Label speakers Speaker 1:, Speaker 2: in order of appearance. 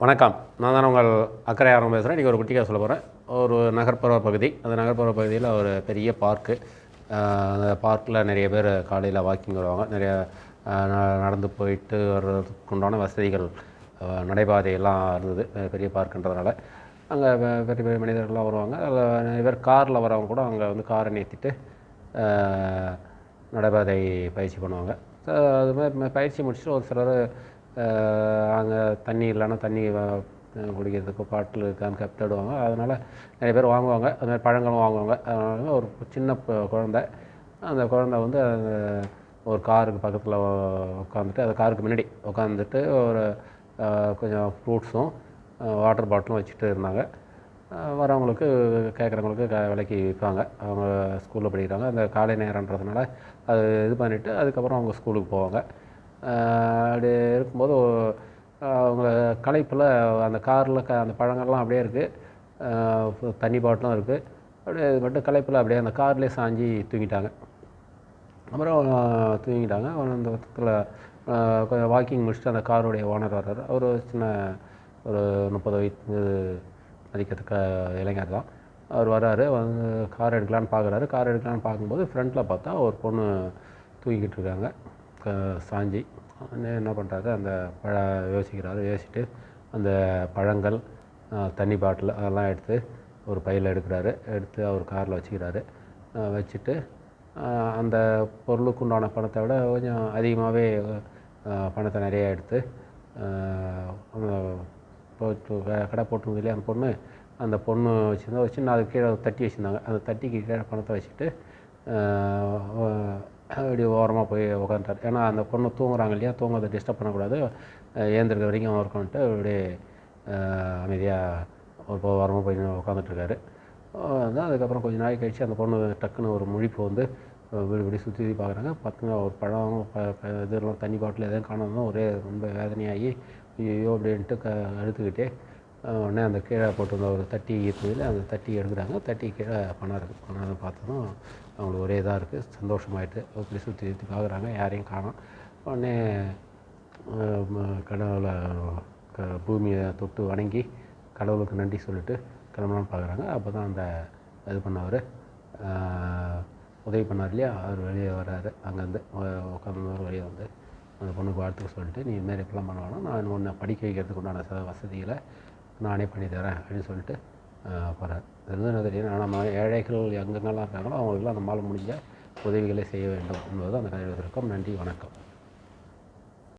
Speaker 1: வணக்கம். நான் தான் உங்கள் அக்கறை ஆரம்பம் பேசுகிறேன் இன்றைக்கி ஒரு குட்டிக்காக சொல்ல போகிறேன் ஒரு நகர்ப்புற பகுதி. அந்த நகர்ப்புற பகுதியில் ஒரு பெரிய பார்க்கு. அந்த பார்க்கில் நிறைய பேர் காலையில் வாக்கிங் வருவாங்க. நிறைய நடந்து போயிட்டு வர்றதுக்கு உண்டான வசதிகள் நடைபாதையெல்லாம் இருந்தது. பெரிய பார்க்குன்றதுனால. அங்கே பெரிய பெரிய மனிதர்கள்லாம் வருவாங்க. அதில் நிறைய பேர் காரில் வரவங்க கூட அங்கே வந்து காரை நிறுத்திட்டு நடைபாதை பயிற்சி பண்ணுவாங்க. அது மாதிரி பயிற்சி முடிச்சுட்டு ஒரு சிலர் அங்கே தண்ணி இல்லைன்னா தண்ணி குடிக்கிறதுக்கு பாட்டில் இருக்கான்னு கப் தேடுவாங்க அதனால் நிறைய பேர் வாங்குவாங்க. அதுமாதிரி பழங்களும் வாங்குவாங்க. அதனால ஒரு சின்ன குழந்த. அந்த குழந்த வந்து ஒரு காருக்கு பக்கத்தில் உட்காந்துட்டு அந்த காருக்கு முன்னாடி உட்காந்துட்டு ஒரு கொஞ்சம் ஃப்ரூட்ஸும் வாட்டர் பாட்டிலும் வச்சுட்டு இருந்தாங்க. வரவங்களுக்கு கேட்குறவங்களுக்கு க விலைக்கு விற்பாங்க. அவங்க ஸ்கூலில் படிக்கிறாங்க. அந்த காலை நேரன்றதுனால அது இது பண்ணிவிட்டு அதுக்கப்புறம் அவங்க ஸ்கூலுக்கு போவாங்க. அப்படி இருக்கும்போது அவங்க களைப்பில் அந்த காரில் க அந்த பழங்கள்லாம் அப்படியே இருக்குது தண்ணி பாட்டிலும் இருக்குது அப்படியே இது மட்டும் களைப்பில் அப்படியே அந்த கார்லேயே சாஞ்சி தூங்கிட்டாங்க. அப்புறம் தூங்கிட்டாங்க. அவன் அந்த பக்கத்தில் கொஞ்சம் வாக்கிங் முடிச்சுட்டு அந்த காருடைய ஓனர் வர்றாரு. அவர் ஒரு சின்ன ஒரு முப்பது வயது மதிக்கத்தக்க இளைஞர் தான். அவர் வர்றாரு. வந்து கார் எடுக்கலான்னு பார்க்குறாரு கார் எடுக்கலான்னு பார்க்கும்போது ஃப்ரண்ட்டில் பார்த்தா ஒரு பொண்ணு தூங்கிக்கிட்டு இருக்காங்க. க- சாஞ்சி என்ன பண்ணுறாரு அந்த பழ யோசிக்கிறாரு. யோசிச்சுட்டு அந்த பழங்கள் தண்ணி பாட்டில் அதெல்லாம் எடுத்து ஒரு பையில் எடுக்கிறாரு. எடுத்து அவர் காரில் வச்சுக்கிறாரு. வச்சுட்டு அந்த பொருளுக்கு உண்டான பணத்தை விட கொஞ்சம் அதிகமாகவே பணத்தை நிறைய எடுத்து போட்டு க- கடை போட்டுருந்தது இல்லையா அந்த பொண்ணு அந்த பொண்ணு வச்சுருந்தா வச்சு நான் அது கீழே தட்டி வச்சுருந்தாங்க. அந்த தட்டிக்கு கீழே பணத்தை வச்சுட்டு ஆஹ் அப்படி ஓரமாக போய் உட்காந்துட்டார் ஏன்னா அந்த பொண்ணு தூங்குறாங்க இல்லையா? தூங்குறதை டிஸ்டர்ப் பண்ணக்கூடாது. ஏந்திருக்க வரைக்கும் இருக்கணுன்ட்டு அப்படியே அமைதியாக ஒரு ஓரமாக போய் உட்காந்துட்ருக்காரு வந்து அதுக்கப்புறம் கொஞ்சம் நாள் கழித்து அந்த பொண்ணு டக்குன்னு ஒரு முழிப்பு வந்து அஹ் இப்படி சுற்றி சுற்றி பார்க்குறாங்க பத்துங்க ஒரு பழம் ப இதெல்லாம் தண்ணி பாட்டில் எதுவும் காணாமல் ஒரே ரொம்ப வேதனையாகி ஐயோ அப்படின்ட்டு க அழுத்துக்கிட்டே உடனே அந்த கீழே போட்டிருந்த ஒரு தட்டி ஈர்த்ததில் அந்த தட்டி எடுக்கிறாங்க. தட்டி கீழே பணம் இருக்குது பணம் பார்த்ததும் அவங்களுக்கு ஒரே இதாக இருக்குது. சந்தோஷமாயிட்டு அப்படி சுற்றி சுற்றி பார்க்குறாங்க. யாரையும் காணோம். உடனே கடவுளை க பூமியை தொட்டு வணங்கி கடவுளுக்கு நன்றி சொல்லிட்டு கிளம்பலான்னு பார்க்குறாங்க. அப்போ தான் அந்த இது பண்ணவர் உதவி பண்ணார் இல்லையா? அவர் வெளியே வர்றாரு. அங்கேருந்து உட்காந்து வெளியே வந்து அந்த பொண்ணுக்கு வாழ்த்துக்க சொல்லிட்டு நீ இதுமாரி இப்பெல்லாம் பண்ண வேணாம். நான் உன்னை படிக்க வைக்கிறதுக்கு உண்டான ச வசதிகளை நானே பண்ணி தரேன் அப்படின்னு சொல்லிட்டு போகிறார் இது என்ன தெரியும் நம்ம ஏழைகள் எங்கெங்கெல்லாம் இருக்காங்களோ அவங்களுக்குலாம் மாலை முடிஞ்ச உதவிகளை செய்ய வேண்டும் என்பது அந்த கதை இருக்கும் நன்றி வணக்கம்.